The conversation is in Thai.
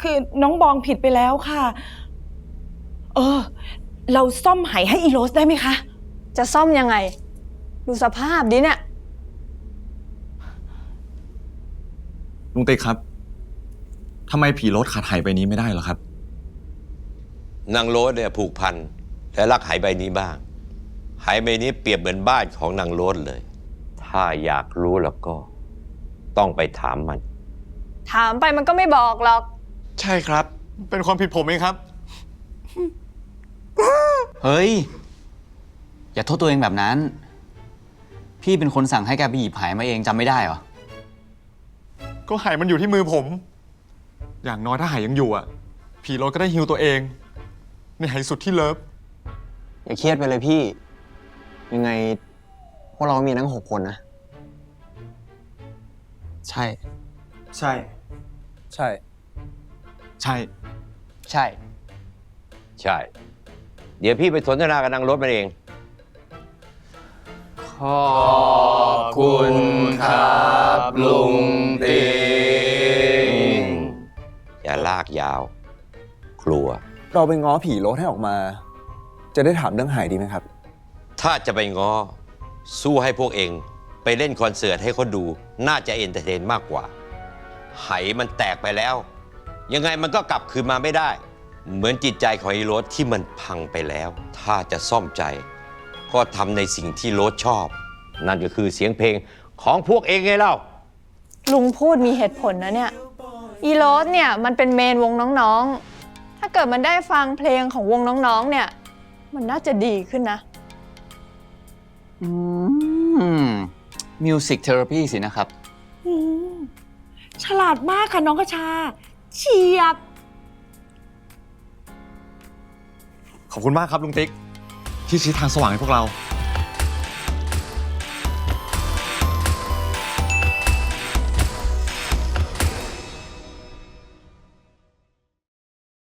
คือน้องบองผิดไปแล้วค่ะ เออ เราซ่อมไหให้อีโรสได้ไหมคะ จะซ่อมยังไง ดูสภาพดิเนี่ย ลุงติ๊กครับทำไมผีรถขาดหายไปนี้ไม่ได้เหรอครับ นางโรสเนี่ยผูกพันและรักหายใบนี้บ้าง หายใบนี้เปรียบเหมือนบ้านของนางโรสเลย ถ้าอยากรู้แล้วก็ ต้องไปถามมัน ถามไปมันก็ไม่บอกหรอก ใช่ครับ เป็นความผิดผมเองครับ เฮ้ย อย่าโทษตัวเองแบบนั้น พี่เป็นคนสั่งให้แกไปหยิบหายมาเองจำไม่ได้เหรอ ก็หายมันอยู่ที่มือผม อย่างน้อยถ้าหายยังอยู่อะ ผีรถก็ได้ฮิวตัวเองในหายสุดที่เลิฟ อย่าเครียดไปเลยพี่ ยังไง พวกเรามีทั้งหกคนนะ ใช่ ใช่ ใช่ ใช่ ใช่ ใช่ เดี๋ยวพี่ไปสนทนากับนางโรสมันเอง ขอบคุณครับลุงติงอย่าลากยาว กลัว เราไปง้อผีรถให้ออกมา จะได้ถามเรื่องหายดีไหมครับ ถ้าจะไปง้อ สู้ให้พวกเอง ไปเล่นคอนเสิร์ตให้เขาดู น่าจะเอนเตอร์เทนมากกว่า ไหมันแตกไปแล้ว ยังไงมันก็กลับคืนมาไม่ได้ เหมือนจิตใจของไอ้โรถที่มันพังไปแล้ว ถ้าจะซ่อมใจ ก็ทำในสิ่งที่โรถชอบ นั่นก็คือเสียงเพลงของพวกเองไงเล่า ลุงพูดมีเหตุผลนะเนี่ย อีโรสเนี่ยมันเป็นเมนวงน้องๆ ถ้าเกิดมันได้ฟังเพลงของวงน้องๆ เนี่ย มันน่าจะดีขึ้นนะอืมมิวสิกเทอราพีสินะครับอืมฉลาดมากค่ะน้องกระชา เฉียบ ขอบคุณมากครับลุงติ๊ก ที่ชี้ทางสว่างให้พวกเรา